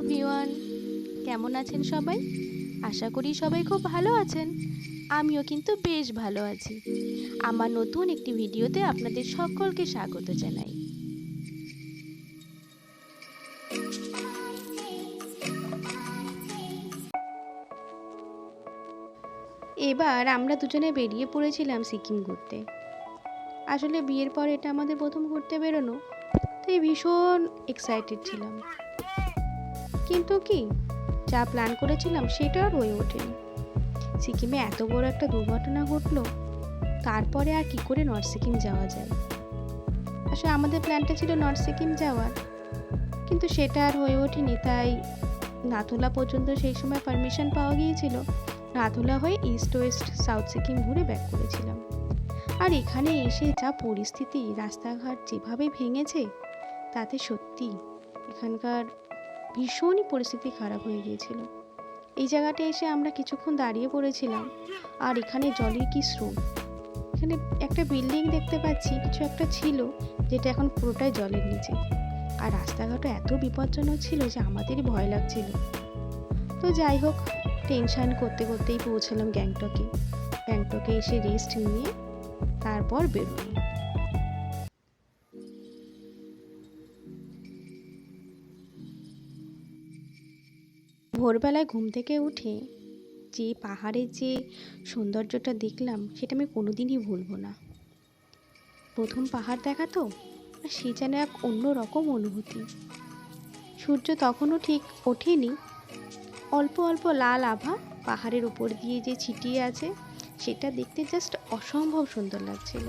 Everyone কেমন আছেন সবাই? আশা করি সবাই খুব ভালো আছেন। আমিও কিন্তু বেশ ভালো আছি। আমার নতুন একটি ভিডিওতে আপনাদের সকলকে স্বাগত জানাই। এবার আমরা দুজনে বেরিয়ে পড়েছিলাম সিকিম ঘুরতে। আসলে বিয়ের পর এটা আমাদের প্রথম ঘুরতে বেরোনো, তাই ভীষণ এক্সাইটেড ছিলাম। কিন্তু কি? যা প্ল্যান করেছিলাম সেটা আর হয়ে ওঠেনি। সিকিমে এত বড় একটা দুর্ঘটনা ঘটলো, তারপরে আর কি করে নর্থ সিকিম যাওয়া যায়? আসলে আমাদের প্ল্যানটা ছিল নর্থ সিকিম যাওয়ার, কিন্তু সেটা আর হয়ে ওঠেনি, তাই নাথুলা পর্যন্ত সেই সময় পারমিশন পাওয়া গিয়েছিল। নাথুলা হয়ে ইস্ট ওয়েস্ট সাউথ সিকিম ঘুরে ব্যাক করেছিলাম। আর এখানে এসে যা পরিস্থিতি, রাস্তাঘাট যেভাবে ভেঙেছে, তাতে সত্যি এখানকার ভীষণই পরিস্থিতি খারাপ হয়ে গিয়েছিল। এই জায়গাটা এসে আমরা কিছুক্ষণ দাঁড়িয়ে পড়েছিলাম, আর এখানে জলের কি স্রোত? এখানে একটা বিল্ডিং দেখতে পাচ্ছি, কিছু একটা ছিল, যেটা এখন পুরোটাই জলের নিচে। আর রাস্তাঘাটও এত বিপজ্জনক ছিল যে আমাদেরই ভয় লাগছিল। তো যাই হোক, টেনশন করতে করতেই পৌঁছালাম গ্যাংটকে। গ্যাংটকে এসে রেস্ট নিয়ে তারপর বেরোই ভোরবেলায় ঘুম থেকে উঠে যে পাহাড়ের যে সৌন্দর্যটা দেখলাম, সেটা আমি কোনোদিনই ভুলবো না। প্রথম পাহাড় দেখা তো সে যেন এক অন্য রকম অনুভূতি। সূর্য তখনও ঠিক ওঠেনি। অল্প অল্প লাল আভা পাহাড়ের উপর দিয়ে যে ছিটিয়ে আছে, সেটা দেখতে জাস্ট অসম্ভব সুন্দর লাগছিল।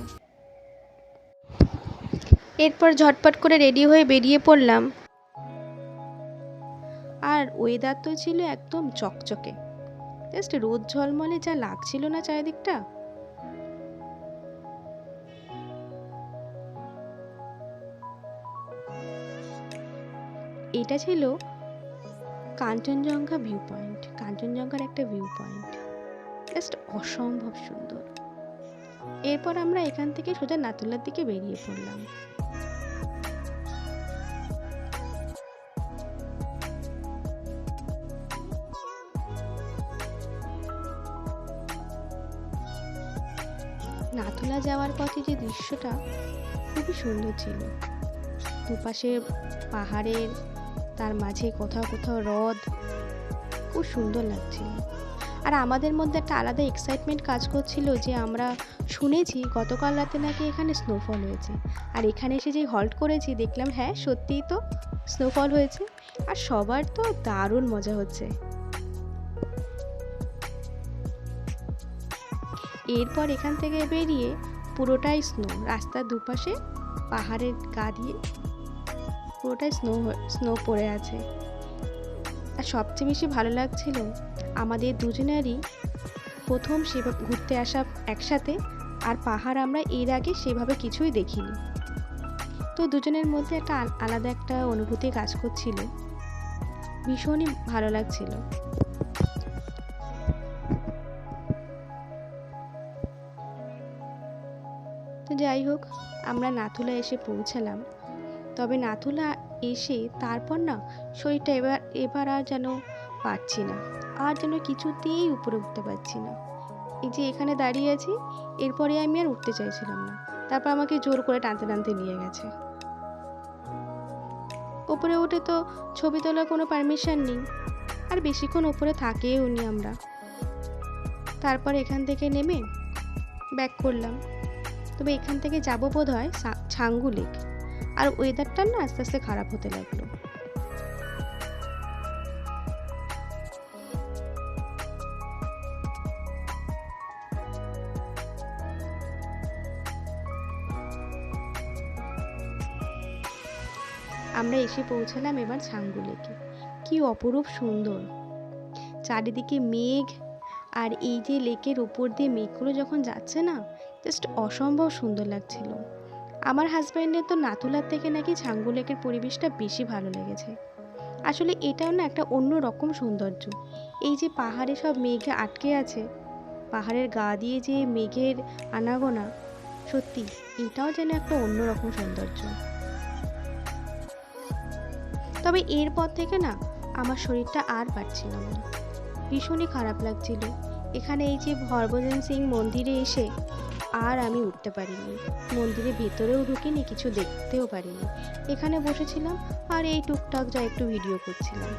এরপর ঝটপট করে রেডি হয়ে বেরিয়ে পড়লাম। ওয়েদার তো ছিল একদম চকচকে। জাস্ট রোদ ঝলমলে যা লাগছিল না চারিদিকটা। এটা ছিল কাঞ্চনজঙ্ঘা ভিউ পয়েন্ট কাঞ্চনজঙ্ঘার একটা ভিউ পয়েন্ট জাস্ট অসম্ভব সুন্দর। এরপর আমরা এখান থেকে সোজা নাতুলার দিকে বেরিয়ে পড়লাম। দৃশ্যটা খুবই সুন্দর ছিল। দুপাশে পাহাড়ের তার মাঝে কোথাও কোথাও হ্রদ, খুব সুন্দর লাগছিল। আর আমাদের মধ্যে একটা আলাদা এক্সাইটমেন্ট কাজ করছিল যে আমরা শুনেছি গতকাল রাতে নাকি এখানে স্নোফল হয়েছে। আর এখানে এসে যে হল্ট করেছি, দেখলাম হ্যাঁ সত্যিই তো স্নোফল হয়েছে। আর সবার তো দারুণ মজা হচ্ছে। এরপর এখান থেকে বেরিয়ে পুরোটাই স্নো রাস্তার দুপাশে পাহাড়ের গা দিয়ে পুরোটাই স্নো স্নো পড়ে আছে। আর সবচেয়ে বেশি ভালো লাগছিল আমাদের দুজনেরই প্রথম সেভাবে ঘুরতে আসা একসাথে, আর পাহাড় আমরা এর আগে সেভাবে কিছুই দেখিনি। তো দুজনের মধ্যে একটা আল- আলাদা একটা অনুভূতি কাজ করছিল। ভীষণই ভালো লাগছিল। যাই হোক আমরা নাথুলা এসে পৌঁছালাম। তবে নাথুলা এসে তারপর না শরীরটা এবার এবার আর যেন পারছি না, আর যেন কিছুতেই উপরে উঠতে পারছি না। এই যে এখানে দাঁড়িয়ে আছি, এরপরে আমি আর উঠতে চাইছিলাম না। তারপর আমাকে জোর করে টানতে টানতে নিয়ে গেছে। ওপরে উঠে তো ছবি তোলার কোনো পারমিশন নেই, আর বেশিক্ষণ ওপরে থাকেও নি আমরা। তারপর এখান থেকে নেমে ব্যাক করলাম। তবে এখান থেকে যাব বোধ হয় ছাঙ্গু লেক। আর ওয়েদারটা না আস্তে আস্তে খারাপ হতে লাগল। আমরা এসে পৌঁছালাম এবার ছাঙ্গু লেকে। কি অপরূপ সুন্দর। চারিদিকে মেঘ আর এই যে লেকের উপর দিয়ে মেঘগুলো যখন যাচ্ছে না জাস্ট অসম্ভব সুন্দর লাগছিল। আমার হাজব্যান্ডের তো নাতুলার থেকে নাকি ছাঙ্গু লেকের পরিবেশটা বেশি ভালো লেগেছে। আসলে এটাও না একটা অন্য রকম সৌন্দর্য। এই যে পাহাড়ে সব মেঘে আটকে আছে, পাহাড়ের গা দিয়ে যে মেঘের আনাগোনা, সত্যি এটাও যেন একটা অন্য রকম সৌন্দর্য। তবে এরপর থেকে না, আমার শরীরটা আর পারছিলাম না। ভীষণই খারাপ লাগছিল। এখানে এই যে হরভজন সিং মন্দিরে এসে আর আমি উঠতে পারিনি। মন্দিরের ভেতরেও ঢুকিনি, কিছু দেখতেও পারিনি। এখানে বসেছিলাম আর এই টুকটাক যা একটু ভিডিও করছিলাম।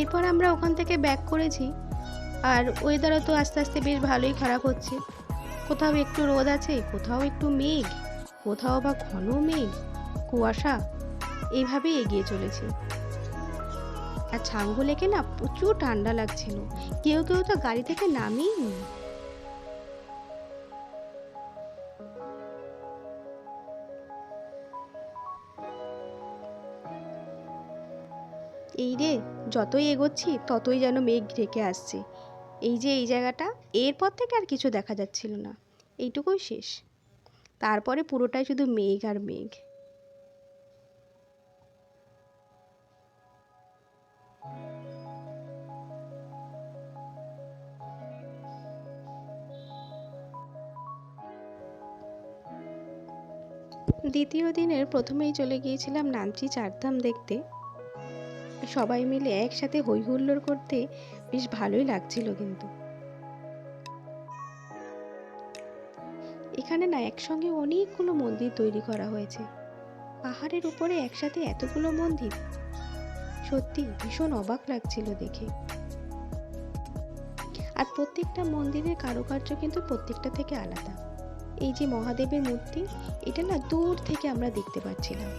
এরপর আমরা ওখান থেকে ব্যাক করেছি। আর ওয়েদারও তো আস্তে আস্তে বেশ ভালোই খারাপ হচ্ছে। কোথাও একটু রোদ আছে, কোথাও একটু মেঘ, কোথাও বা ঘন মেঘ, কুয়াশা এইভাবেই এগিয়ে চলেছে। আর ছাঙ্গু লেকে না প্রচুর ঠান্ডা লাগছিল। কেউ কেউ তো গাড়ি থেকে নামেই নি। এই রে, যতই এগোচ্ছি, ততই যেন মেঘ ঢেকে আসছে। এই যে এই জায়গাটা, এরপর থেকে আর কিছু দেখা যাচ্ছিল না। এইটুকুই শেষ। তারপরে পুরোটাই শুধু মেঘ আর মেঘ। দ্বিতীয় দিনের প্রথমেই চলে গিয়েছিলাম নামচি চারধাম দেখতে। সবাই মিলে একসাথে হই হুল্লোড় করতে বেশ ভালোই লাগছিল কিন্তু। এখানে না একসঙ্গে অনেকগুলো মন্দির তৈরি করা হয়েছে। পাহাড়ের উপরে একসাথে এতগুলো মন্দির? সত্যি ভীষণ অবাক লাগছিল দেখে। আর প্রত্যেকটা মন্দিরের কারুকার্য কিন্তু প্রত্যেকটা থেকে আলাদা। এই যে মহাদেবের মূর্তি, এটা না দূর থেকে আমরা দেখতে পাচ্ছিলাম।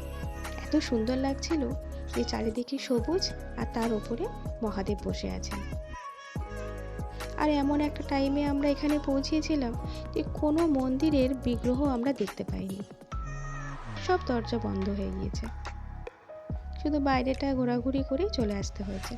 এত সুন্দর লাগছিল যে চারিদিকে সবুজ আর তার উপরে মহাদেব বসে আছেন। আর এমন একটা টাইমে আমরা এখানে পৌঁছেছিলাম যে কোনো মন্দিরের বিগ্রহ আমরা দেখতে পাইনি। সব দরজা বন্ধ হয়ে গিয়েছে। শুধু বাইরেটা ঘোরাঘুরি করেই চলে আসতে হয়েছে।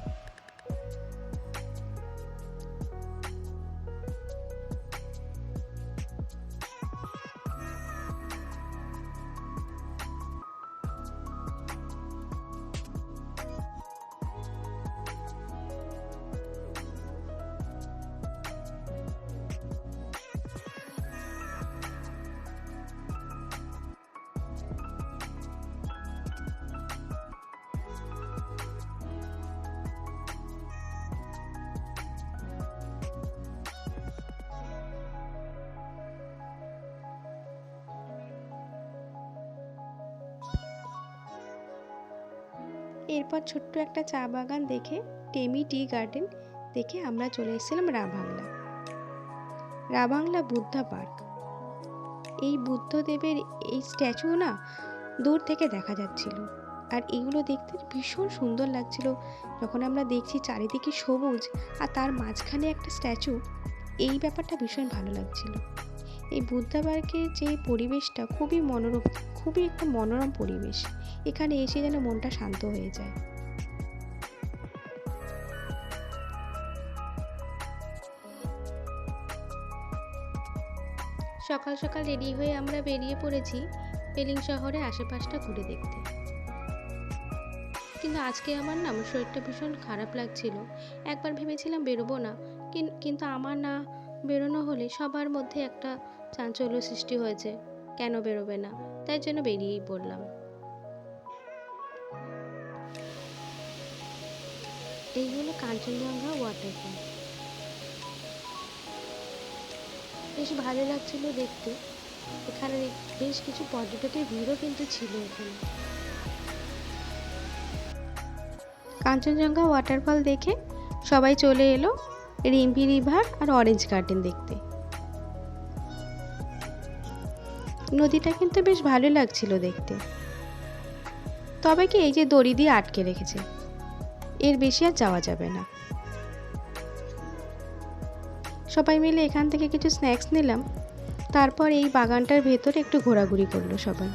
এরপর ছোট্ট একটা চা বাগান দেখে টেমি টি গার্ডেন দেখে আমরা চলে এসেছিলাম রাবাংলা রাবাংলা বুদ্ধা পার্ক। এই বুদ্ধদেবের এই স্ট্যাচু না দূর থেকে দেখা যাচ্ছিল আর এগুলো দেখতে ভীষণ সুন্দর লাগছিল। যখন আমরা দেখছি চারিদিকে সবুজ আর তার মাঝখানে একটা স্ট্যাচু, এই ব্যাপারটা ভীষণ ভালো লাগছিল। এই বুদ্ধা পার্কের যে পরিবেশটা খুবই মনোরম, খুবই একটা মনোরম পরিবেশ। এখানে এসে যেন মনটা শান্ত হয়ে যায়। সকাল সকাল রেডি হয়ে আমরা বেরিয়ে পড়েছি পেলিং শহরে আশেপাশটা ঘুরে দেখতে। কিন্তু আজকে আমার না, আমার শরীরটা ভীষণ খারাপ লাগছিল। একবার ভেবেছিলাম বেরোবো না, কিন- কিন্তু আমার না বেরোনো হলে সবার মধ্যে একটা চাঞ্চল্য সৃষ্টি হয়েছে। কেন বেরোবে না? তাই জন্য বেরিয়েই পড়লাম। এই হলো কাঞ্চনজঙ্ঘা ওয়াটারফল বেশ ভালো লাগছিল দেখতে। এখানে বেশ কিছু পর্যটকের ভিড়ও কিন্তু ছিল এখানে। কাঞ্চনজঙ্ঘা ওয়াটারফল দেখে সবাই চলে এলো। রিম্পি রিভার আর অরেঞ্জ গার্ডেন দেখতে। নদীটা কিন্তু বেশ ভালো লাগছিল দেখতে। তবে কি এই যে দড়ি দিয়ে আটকে রেখেছে, এর বেশি আর যাওয়া যাবে না। সবাই মিলে এখান থেকে কিছু স্ন্যাক্স নিলাম, তারপর এই বাগানটার ভেতরে একটু ঘোরাঘুরি করল সবাই।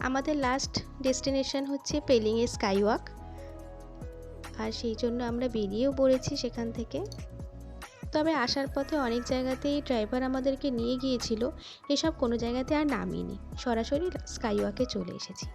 আমাদের লাস্ট ডেস্টিনেশন হচ্ছে পেলিংয়ে স্কাই ওয়াক আর সেই জন্য আমরা বেরিয়েও পড়েছি সেখান থেকে। তবে আসার পথে অনেক জায়গাতেই ড্রাইভার আমাদেরকে নিয়ে গিয়েছিল। এসব কোনো জায়গাতে আর নামিনি। সরাসরি স্কাই ওয়াকে চলে এসেছি।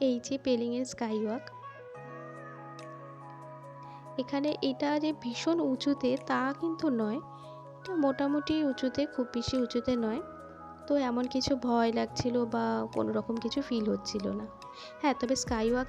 এই যে পেলিংয়ের স্কাই ওয়াক এখানে এটা যে ভীষণ উঁচুতে, তা কিন্তু নয়। এটা মোটামুটি উঁচুতে, খুব বেশি উঁচুতে নয়। তো এমন কিছু ভয় লাগছিল বা কোনো রকম কিছু ফিল হচ্ছিল না। হ্যাঁ তবে স্কাই ওয়াক